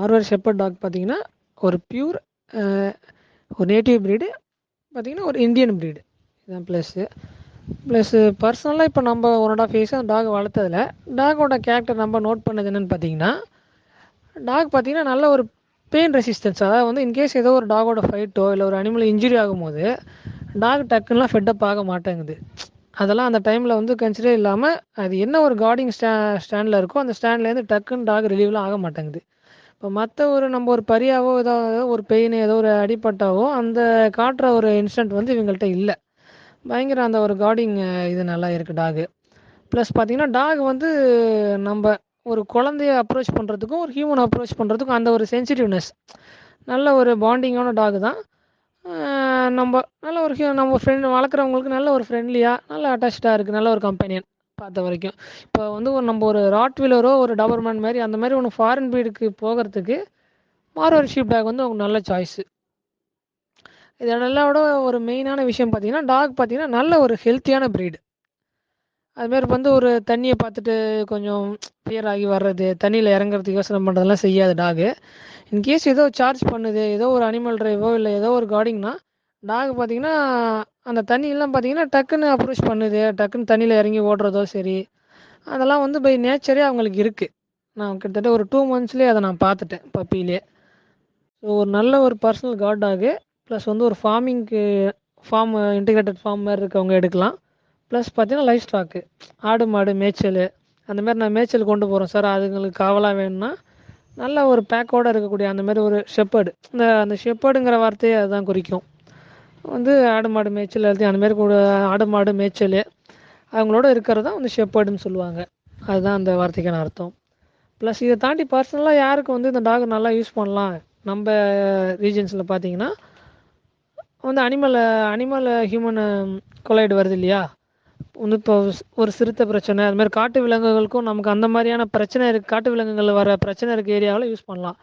மார்வர் shepherd talk பார்த்தீங்கன்னா ஒரு pure ஒரு நேட்டிவ் ப்ரீடு பார்த்தீங்கன்னா ஒரு இந்தியன் ப்ரீடு இதுதான் ப்ளஸ்ஸு ப்ளஸ்ஸு பர்சனலாக இப்போ நம்ம ஒன் ஃபேஸ் அந்த டாக் வளர்த்ததில் டாகோட கேரக்டர் நம்ம நோட் பண்ணது என்னென்னு பார்த்தீங்கன்னா டாக் பார்த்தீங்கன்னா நல்ல ஒரு பெயின் ரெசிஸ்டன்ஸ் அதாவது வந்து இன்கேஸ் ஏதோ ஒரு டாகோட ஃபைட்டோ இல்லை ஒரு அனிமல் இன்ஜுரி ஆகும்போது டாக் டக்குன்னுலாம் ஃபெட்டப் ஆக மாட்டேங்குது. அதெல்லாம் அந்த டைமில் வந்து கன்சிடர் இல்லாமல் அது என்ன ஒரு கார்டிங் ஸ்டா ஸ்டாண்டில் இருக்கோ அந்த ஸ்டாண்ட்லேருந்து டக்குன்னு டாக் ரிலீவ்லாம் ஆக மாட்டேங்குது. இப்போ மற்ற ஒரு நம்ம ஒரு பரியாவோ ஏதாவது ஒரு பெயின் ஏதோ ஒரு அடிப்பட்டாவோ அந்த காட்டுற ஒரு இன்ஸ்டன்ட் வந்து இவங்கள்ட்ட இல்லை. பயங்கர அந்த ஒரு கார்டிங் இது நல்லா இருக்குது டாகு ப்ளஸ் பார்த்தீங்கன்னா டாக் வந்து நம்ம ஒரு குழந்தைய அப்ரோச் பண்ணுறதுக்கும் ஒரு ஹியூமன் அப்ரோச் பண்ணுறதுக்கும் அந்த ஒரு சென்சிட்டிவ்னஸ் நல்ல ஒரு பாண்டிங்கான டாக் தான். நம்ம நல்ல ஒரு ஹியூ நம்ம ஃப்ரெண்ட் வளர்க்குறவங்களுக்கு நல்ல ஒரு ஃப்ரெண்ட்லியாக நல்ல அட்டாச்சாக இருக்குது நல்ல ஒரு கம்பெனியன் பார்த்த வரைக்கும். இப்போ வந்து ஒரு நம்ம ஒரு ராட்வீலரோ ஒரு டபர்மேன் மாதிரி அந்த மாதிரி ஒன்று ஃபாரின் பீடுக்கு போகிறதுக்கு மார்வர் ஷீப் டாக் வந்து உங்களுக்கு நல்ல சாய்ஸு இதோட ஒரு மெயினான விஷயம் பார்த்தீங்கன்னா டாக் பார்த்தீங்கன்னா நல்ல ஒரு ஹெல்த்தியான ப்ரீடு அதுமாரி வந்து ஒரு தண்ணியை பார்த்துட்டு கொஞ்சம் ஃபியர் ஆகி வர்றது தண்ணியில் இறங்குறதுக்கு யோசனை பண்ணுறதெல்லாம் செய்யாது டாகு இன்கேஸ் ஏதோ சார்ஜ் பண்ணுது ஏதோ ஒரு அனிமல் ட்ரைவோ இல்லை ஏதோ ஒரு கார்டிங்னா டாக் பார்த்தீங்கன்னா அந்த தண்ணியெல்லாம் பார்த்தீங்கன்னா டக்குன்னு அப்ரோச் பண்ணுது. டக்குன்னு தண்ணியில் இறங்கி ஓடுறதோ சரி அதெல்லாம் வந்து பை நேச்சரே அவங்களுக்கு இருக்குது நான் கிட்டத்தட்ட ஒரு டூ மந்த்ஸ்லேயே அதை நான் பார்த்துட்டேன் பப்பிலே ஸோ ஒரு நல்ல ஒரு பர்சனல் கார்டாக ப்ளஸ் வந்து ஒரு ஃபார்மிங்க்கு ஃபார்ம் இன்டிகிரேட்டட் ஃபார்ம் மாதிரி இருக்கவங்க எடுக்கலாம். ப்ளஸ் பார்த்தீங்கன்னா லைஃப் ஸ்டாக்கு ஆடு மாடு மேய்ச்சல் அந்த மாதிரி நான் மேய்ச்சல் கொண்டு போகிறோம் சார். அதுங்களுக்கு காவலாக வேணும்னா நல்ல ஒரு பேக்கோடு இருக்கக்கூடிய அந்த மாதிரி ஒரு ஷெப்பர்டு இந்த அந்த ஷெப்பர்டுங்கிற வார்த்தையே அதுதான் குறிக்கும். வந்து ஆடு மாடு மேய்ச்சல் எல்லாத்தையும் அந்த மாதிரி கூட ஆடு மாடு மேய்ச்சல் அவங்களோட இருக்கிறது தான் வந்து ஷெப்பர்டுன்னு சொல்லுவாங்க. அதுதான் அந்த வார்த்தைக்கான அர்த்தம். ப்ளஸ் இதை தாண்டி பர்சனலாக யாருக்கு வந்து இந்த டாக் நல்லா யூஸ் பண்ணலாம்? நம்ம ரீஜன்ஸில் பார்த்தீங்கன்னா வந்து அனிமலை அனிமலை ஹியூமன் கொலைடு வருது இல்லையா? வந்து இப்போ ஒரு சிறுத்தை பிரச்சனை அது மாதிரி காட்டு விலங்குகளுக்கும் நமக்கு அந்த மாதிரியான பிரச்சனை இருக்குது காட்டு விலங்குகளில் வர பிரச்சனை இருக்க ஏரியாவில் யூஸ் பண்ணலாம்.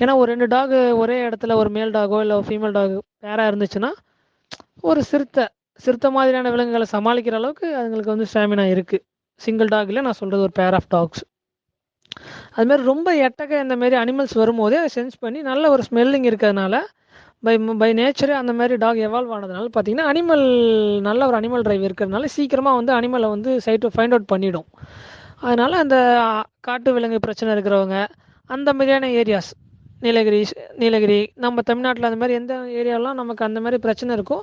ஏன்னா ஒரு ரெண்டு டாகு ஒரே இடத்துல ஒரு மேல் டாகோ இல்லை ஃபீமேல் டாகு பேராக இருந்துச்சுன்னா ஒரு சிறுத்தை சிறுத்தை மாதிரியான விலங்குகளை சமாளிக்கிற அளவுக்கு அதுங்களுக்கு வந்து ஸ்டாமினா இருக்குது சிங்கிள் டாக்ல நான் சொல்கிறது ஒரு பேர் ஆஃப் டாக்ஸ் அதுமாரி ரொம்ப எட்டக இந்த மாதிரி அனிமல்ஸ் வரும்போதே அதை சென்ஸ் பண்ணி நல்ல ஒரு ஸ்மெல்லிங் இருக்கிறதுனால பை பை நேச்சரே அந்த மாதிரி டாக் எவால்வ் ஆனதுனால பார்த்தீங்கன்னா அனிமல் நல்ல ஒரு அனிமல் டிரைவ் இருக்கிறதுனால சீக்கிரமாக வந்து அனிமலை வந்து சைட்டு ஃபைண்ட் அவுட் பண்ணிடும். அதனால் அந்த காட்டு விலங்கு பிரச்சனை இருக்கிறவங்க அந்த மாதிரியான ஏரியாஸ் நீலகிரி நீலகிரி நம்ம தமிழ்நாட்டில் அந்த மாதிரி எந்த ஏரியாலாம் நமக்கு அந்த மாதிரி பிரச்சனை இருக்கோ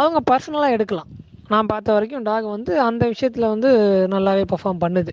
அவங்க பர்சனலாக எடுக்கலாம். நான் பார்த்த வரைக்கும் டாக் வந்து அந்த விஷயத்தில் வந்து நல்லாவே பர்ஃபார்ம் பண்ணுது.